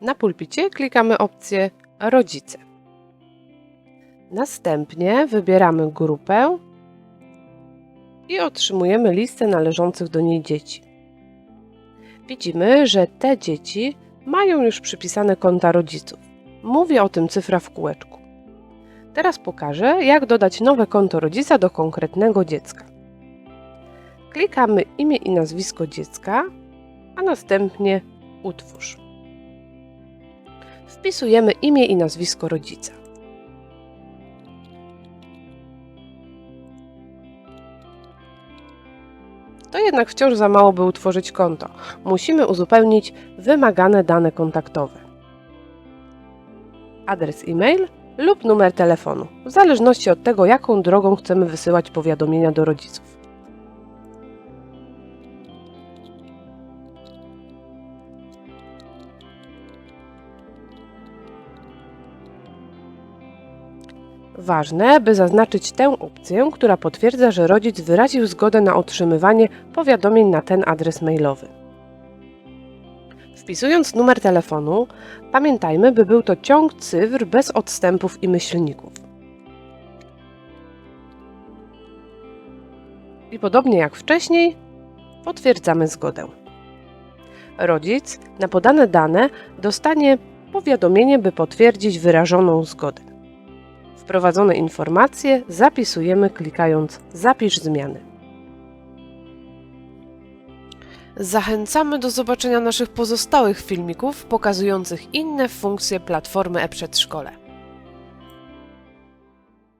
Na pulpicie klikamy opcję Rodzice. Następnie wybieramy grupę i otrzymujemy listę należących do niej dzieci. Widzimy, że te dzieci mają już przypisane konta rodziców. Mówi o tym cyfra w kółeczku. Teraz pokażę, jak dodać nowe konto rodzica do konkretnego dziecka. Klikamy imię i nazwisko dziecka, a następnie utwórz. Wpisujemy imię i nazwisko rodzica. To jednak wciąż za mało, by utworzyć konto. Musimy uzupełnić wymagane dane kontaktowe. Adres e-mail lub numer telefonu, w zależności od tego, jaką drogą chcemy wysyłać powiadomienia do rodziców. Ważne, by zaznaczyć tę opcję, która potwierdza, że rodzic wyraził zgodę na otrzymywanie powiadomień na ten adres mailowy. Wpisując numer telefonu, pamiętajmy, by był to ciąg cyfr bez odstępów i myślników. I podobnie jak wcześniej, potwierdzamy zgodę. Rodzic na podane dane dostanie powiadomienie, by potwierdzić wyrażoną zgodę. Wprowadzone informacje zapisujemy klikając Zapisz zmiany. Zachęcamy do zobaczenia naszych pozostałych filmików pokazujących inne funkcje platformy e-przedszkole.